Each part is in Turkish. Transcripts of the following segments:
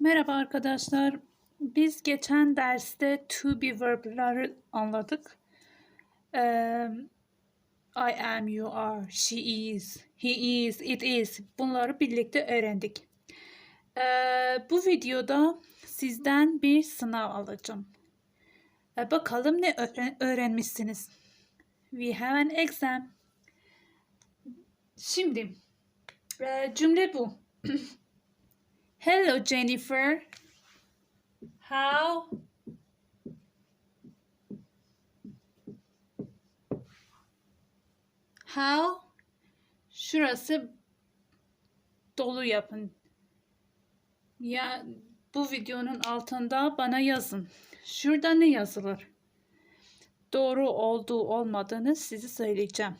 Merhaba arkadaşlar. Biz geçen derste to be verb'ları anladık. Eee, I am, you are, she is, he is, it is. Bunları birlikte öğrendik. Eee, bu videoda sizden bir sınav alacağım. E, bakalım ne öğren- öğrenmişsiniz. We have an exam. Şimdi e, cümle bu. Hello Jennifer. How How Şurası dolu yapın. Ya bu videonun altında bana yazın. Şurada ne yazılır? Doğru olduğu olmadığını size söyleyeceğim.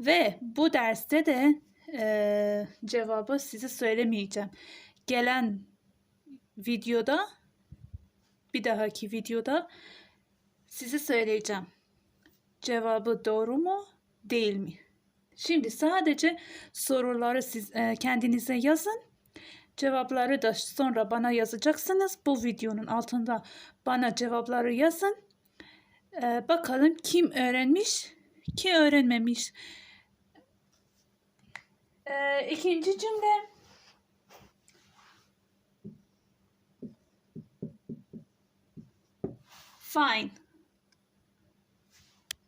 Ve bu derste de eee, cevabı size söylemeyeceğim. Gelen videoda bir dahaki videoda size söyleyeceğim. Cevabı doğru mu değil mi? Şimdi sadece soruları siz e, kendinize yazın. Cevapları da sonra bana yazacaksınız. Bu videonun altında bana cevapları yazın. E, bakalım kim öğrenmiş, kim öğrenmemiş. E, ikinci cümle. Fine.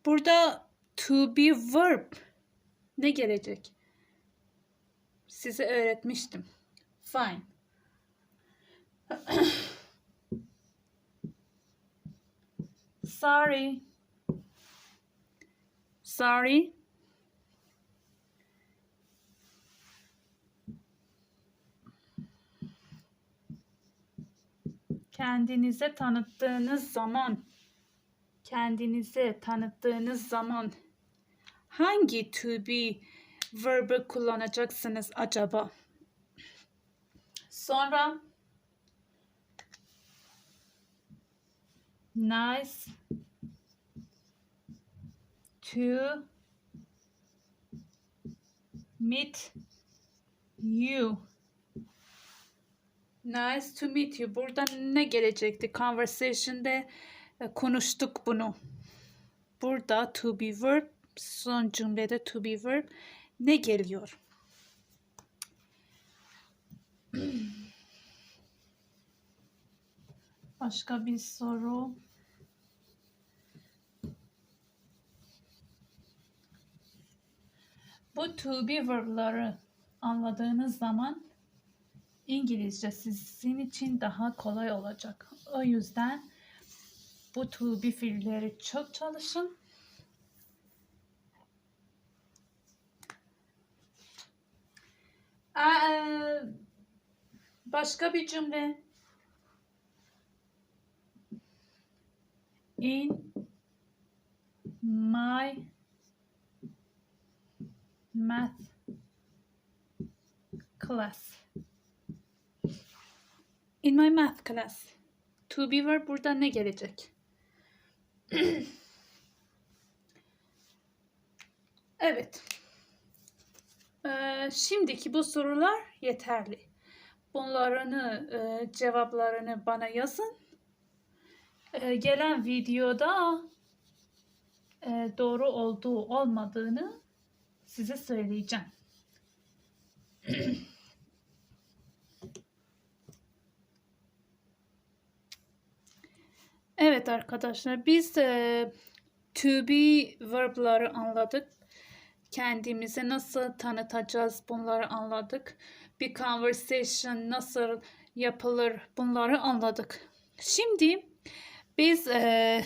Burada to be verb ne gelecek? Size öğretmiştim. Fine. Sorry. Sorry. Kendinize tanıttığınız zaman kendinize tanıttığınız zaman hangi to be verb'ı kullanacaksınız acaba? Sonra nice to meet you. Nice to meet you. Burada ne gelecekti? Conversation'da e, konuştuk bunu. Burada to be verb, son cümlede to be verb ne geliyor? Başka bir soru. Bu to be verb'ları anladığınız zaman İngilizce sizin için daha kolay olacak. O yüzden bu to fiilleri çok çalışın. Aa, başka bir cümle. In my math class. In my math class. To be verb burada ne gelecek? evet. Ee, şimdiki bu sorular yeterli. Bunlarını e, cevaplarını bana yazın. Ee, gelen videoda e, doğru olduğu olmadığını size söyleyeceğim. Evet arkadaşlar biz e, to be verb'ları anladık. Kendimize nasıl tanıtacağız bunları anladık. Bir conversation nasıl yapılır bunları anladık. Şimdi biz e,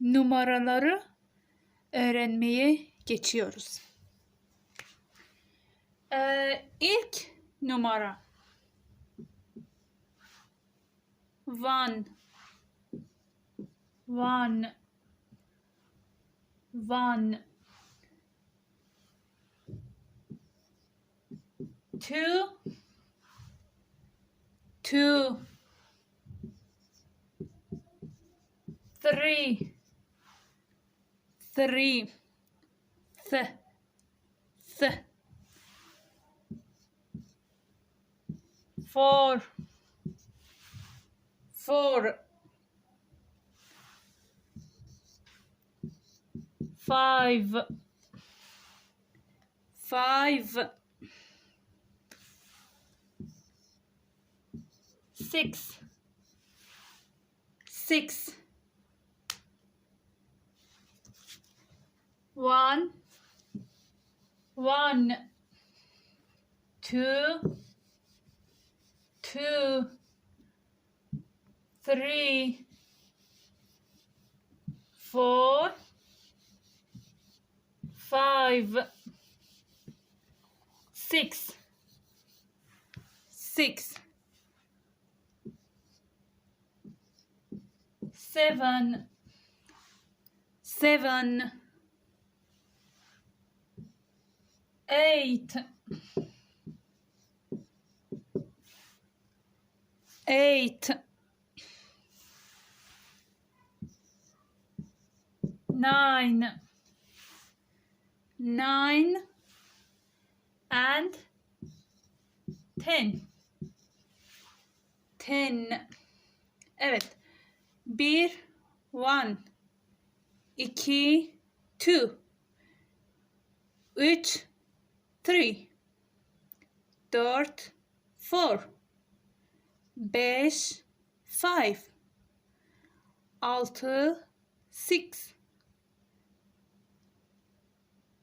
numaraları öğrenmeye geçiyoruz. E, ilk numara one one. One. Two. Two. Three. Three. Th. Th. Four. Four, five, five, six, six, one, one, two, two, three, four, five, six, six, seven, seven, eight, eight, nine, nine, and ten. Ten. Evet. Bir, one, iki, two, üç, three, dört, four, beş, five, altı, six,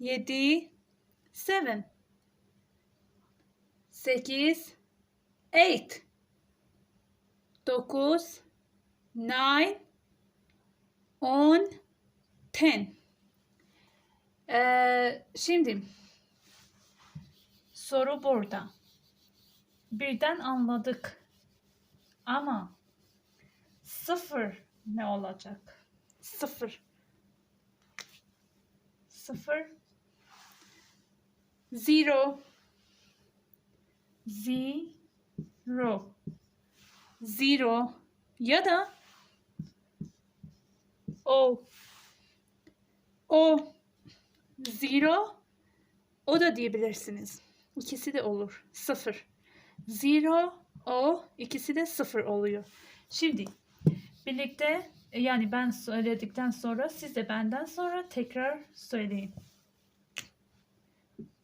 yedi, seven, sekiz, eight, dokuz, nine, on, ten. Ee, şimdi soru burada. Birden anladık. Ama sıfır ne olacak? Sıfır. Sıfır. Zero. Zero. Zero. Ya da o. O. Zero. O da diyebilirsiniz. İkisi de olur. Sıfır. Zero. O. ikisi de sıfır oluyor. Şimdi birlikte yani ben söyledikten sonra siz de benden sonra tekrar söyleyin.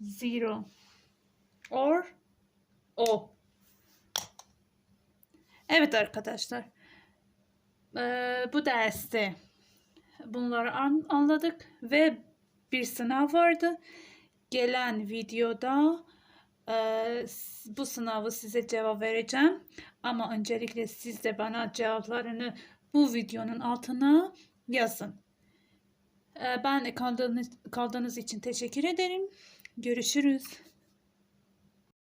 zero. Or o. Evet arkadaşlar. Ee, bu derste bunları an- anladık ve bir sınav vardı. Gelen videoda e, bu sınavı size cevap vereceğim. Ama öncelikle siz de bana cevaplarını bu videonun altına yazın. Ee, ben kaldığınız, kaldığınız için teşekkür ederim. Görüşürüz.